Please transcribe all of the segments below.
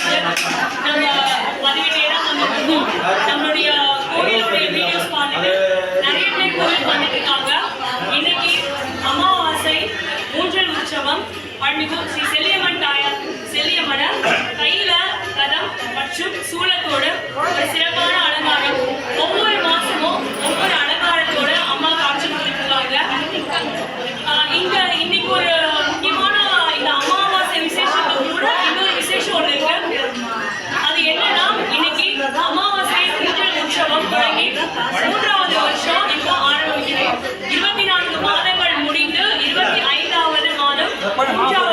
நம்ம பதினெட்டு இடம் நம்ம இருக்கும் வீடியோஸ் பார்த்துட்டு நிறைய பேர் கோவில் வந்துட்டு அமாவாசை ஊஞ்சல் உற்சவம் பண்டிகம் ஸ்ரீ செல்லியம்மன் தாயார் செல்லியம்மன கையில கதம் மற்றும் சூளத்தோடு ஒரு சிறப்பான அலங்காரம். ஒவ்வொரு மாசமும் 我怎么？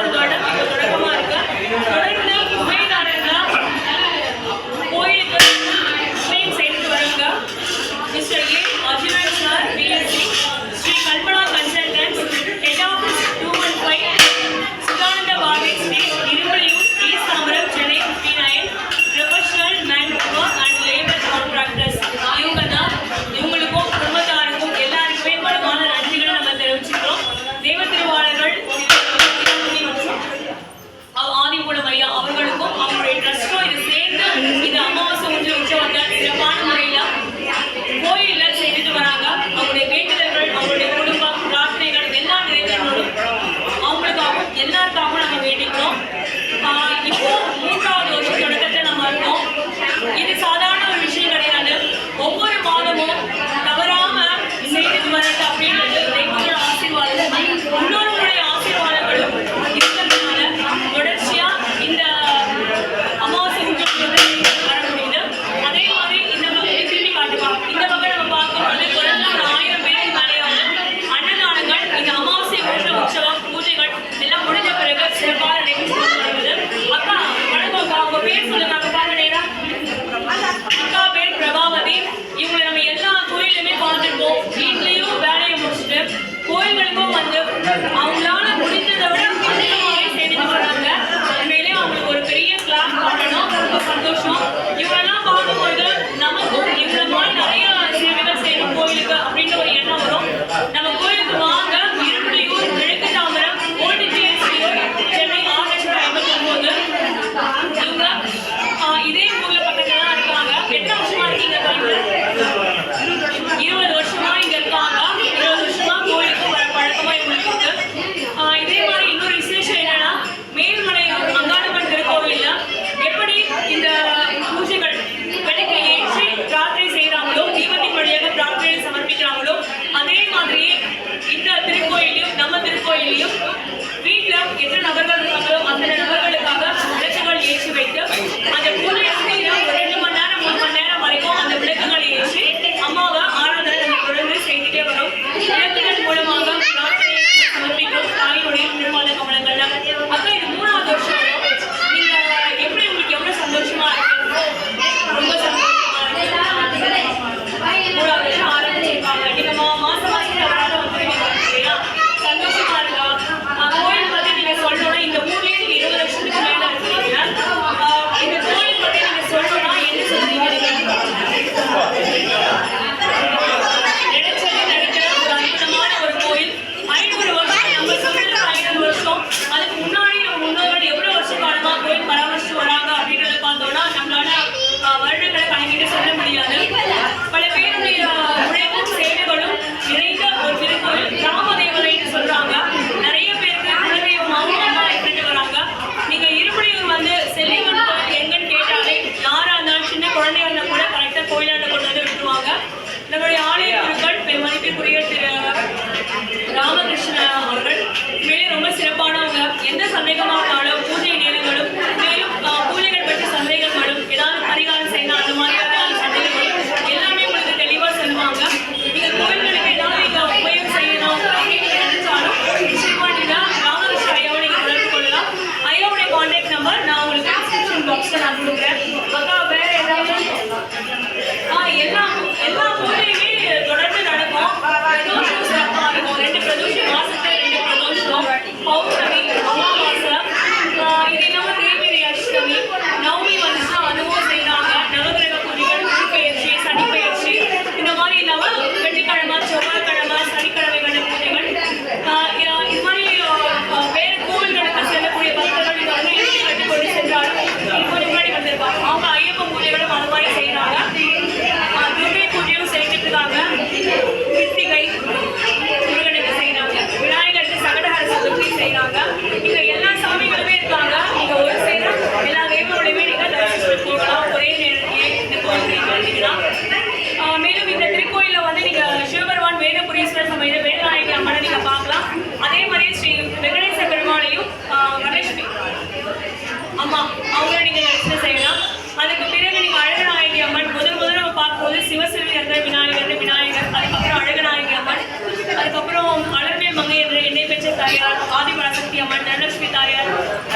அம்மன் தனலட்சுமி தாயார்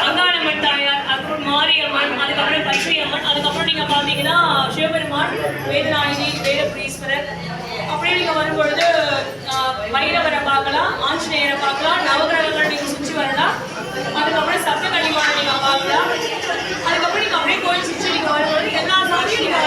அங்காளம்மன் தாயார் அப்புறம் மாரியம்மன் அதுக்கப்புறம் பச்சை அம்மன் அதுக்கப்புறம் நீங்க பாத்தீங்கன்னா சிவபெருமான் வேதநாயகி வேதபுரீஸ்வரர். அப்படியே நீங்க வரும்பொழுது பைரவரை பார்க்கலாம் ஆஞ்சநேயரை பார்க்கலாம் நவகிரகங்கள் நீங்க சுற்றி வரலாம். அதுக்கப்புறம் சப்த கன்னிமாரை நீங்க பார்க்கலாம். அதுக்கப்புறம் நீங்க அப்படியே கோயில் சுற்றி நீங்க வரும்போது எல்லா சாமியும் நீங்க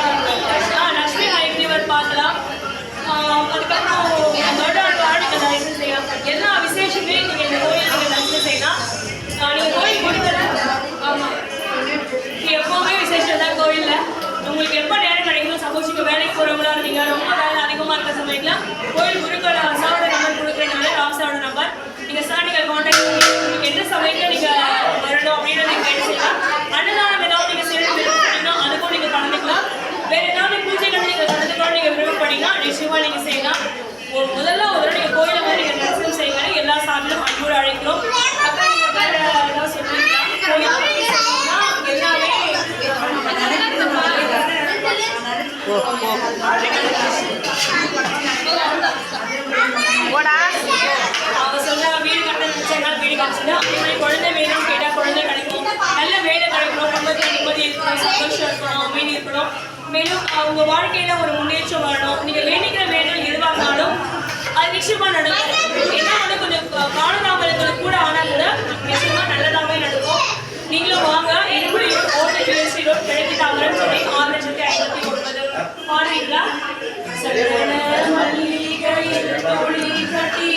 போடா. அவங்க வீடு கட்ட நினைச்சாங்க வீடு காமிச்சுன்னா அதே மாதிரி குழந்தை வேணும்னு கேட்டால் குழந்தை கிடைக்கும். நல்ல வேலை கிடைக்கணும். குடும்பத்தில் நிம்மதி இருக்கணும். சந்தோஷம் இருக்கணும். அமைதி இருக்கணும். மேலும் அவங்க வாழ்க்கையில் ஒரு முன்னேற்றம் வரணும். நீங்கள் வேண்டிக்கிற வேணும் எதுவாக இருந்தாலும் அது நிச்சயமாக நடக்கும். என்ன வந்து கொஞ்சம் காலதாமதங்கள் கூட ஆனா கூட நிச்சயமா நல்லதாவே நடக்கும். நீங்களும் வாங்க. இருபது ஓட்டு ஜிஎஸ்டி ரோட் கிழக்கு பாடுவீங்களா பாடுறீங்களா சரண மல்லிகையில் கட்டி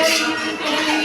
どうも。